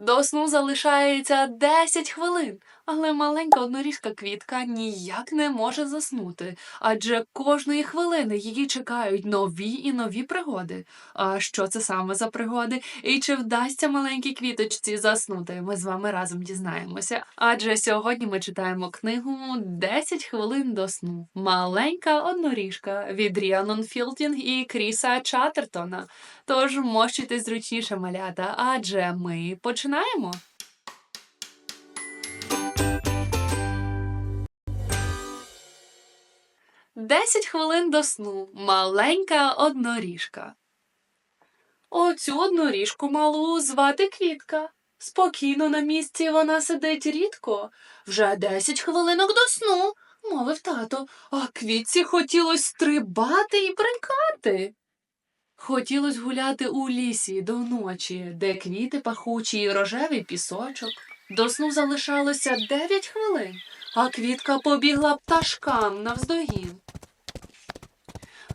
До сну залишається 10 хвилин, але маленька одноріжка квітка ніяк не може заснути, адже кожної хвилини її чекають нові і нові пригоди. А що це саме за пригоди? І чи вдасться маленькій квіточці заснути? Ми з вами разом дізнаємося. Адже сьогодні ми читаємо книгу «10 хвилин до сну. Маленька одноріжка від Ріанон Філтінг і Кріса Чаттертона. Тож мощуйтесь зручніше малята, адже ми починаємо. Десять хвилин до сну. Маленька одноріжка. Оцю одноріжку малу звати Квітка. Спокійно на місці вона сидить рідко. Вже десять хвилинок до сну, мовив тато, а квітці хотілось стрибати і брикати. Хотілось гуляти у лісі до ночі, де квіти пахучі і рожевий пісочок. До сну залишалося дев'ять хвилин, а квітка побігла пташкам навздогін.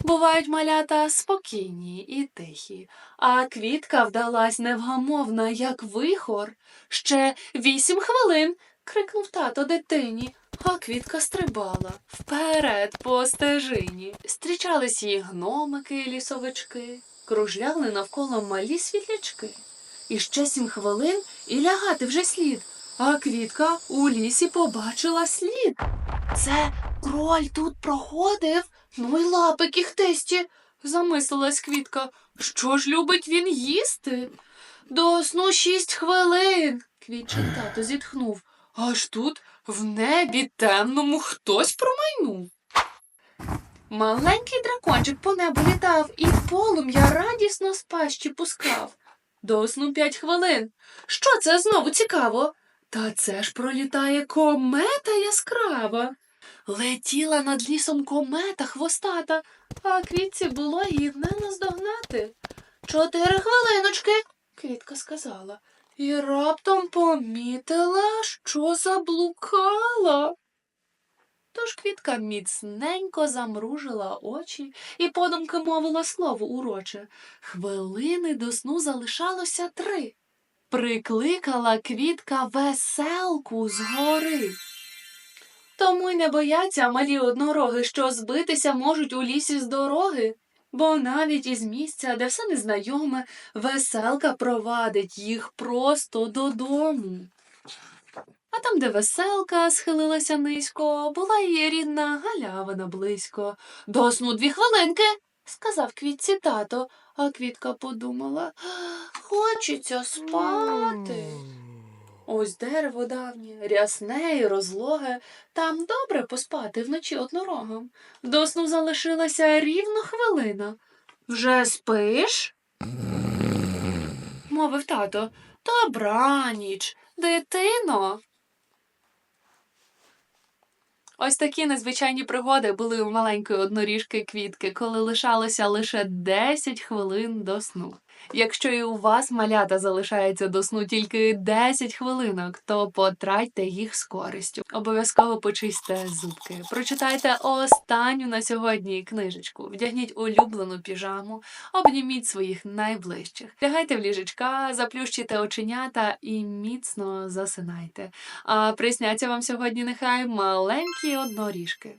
Бувають малята спокійні і тихі, а квітка вдалась невгамовна, як вихор. Ще вісім хвилин. крикнув тато дитині, а квітка стрибала вперед по стежині. Стрічались їй гномики і лісовички, кружляли навколо малі світлячки. І ще сім хвилин і лягати вже слід. А квітка у лісі побачила слід. Це кроль тут проходив, ну й лапи кіхтисті, замислилась квітка. Що ж любить він їсти? До сну шість хвилин. Квітчин тато зітхнув. Аж тут в небі темному хтось промайнув. Маленький дракончик по небу літав і полум'я радісно з пащі пускав. До сну п'ять хвилин. Що це знову цікаво? Та це ж пролітає комета яскрава. Летіла над лісом комета хвостата, а квітці було її не наздогнати. Чотири хвилиночки, квітка сказала, і раптом помітила, що заблукала. Тож квітка міцненько замружила очі і подумки мовила слово уроче. Хвилини до сну залишалося три. Прикликала квітка веселку згори. Тому й не бояться малі однороги, що збитися можуть у лісі з дороги, бо навіть із місця, де все незнайоме, веселка провадить їх просто додому. А там, де веселка схилилася низько, була її рідна галявина близько. До сну дві хвилинки, сказав квітці тато, а квітка подумала, хочеться спати. Ось дерево давнє, рясне і розлоге, там добре поспати вночі однорогом. До сну залишилася рівно хвилина. Вже спиш? мовив тато. Добраніч, дитино. Ось такі незвичайні пригоди були у маленької одноріжки квітки, коли лишалося лише 10 хвилин до сну. Якщо і у вас малята залишається до сну тільки 10 хвилинок, то потратьте їх з користю. Обов'язково почистьте зубки. Прочитайте останню на сьогодні книжечку. Вдягніть улюблену піжаму, обніміть своїх найближчих. Лягайте в ліжечка, заплющите оченята і міцно засинайте. А присняться вам сьогодні нехай маленькі одноріжки.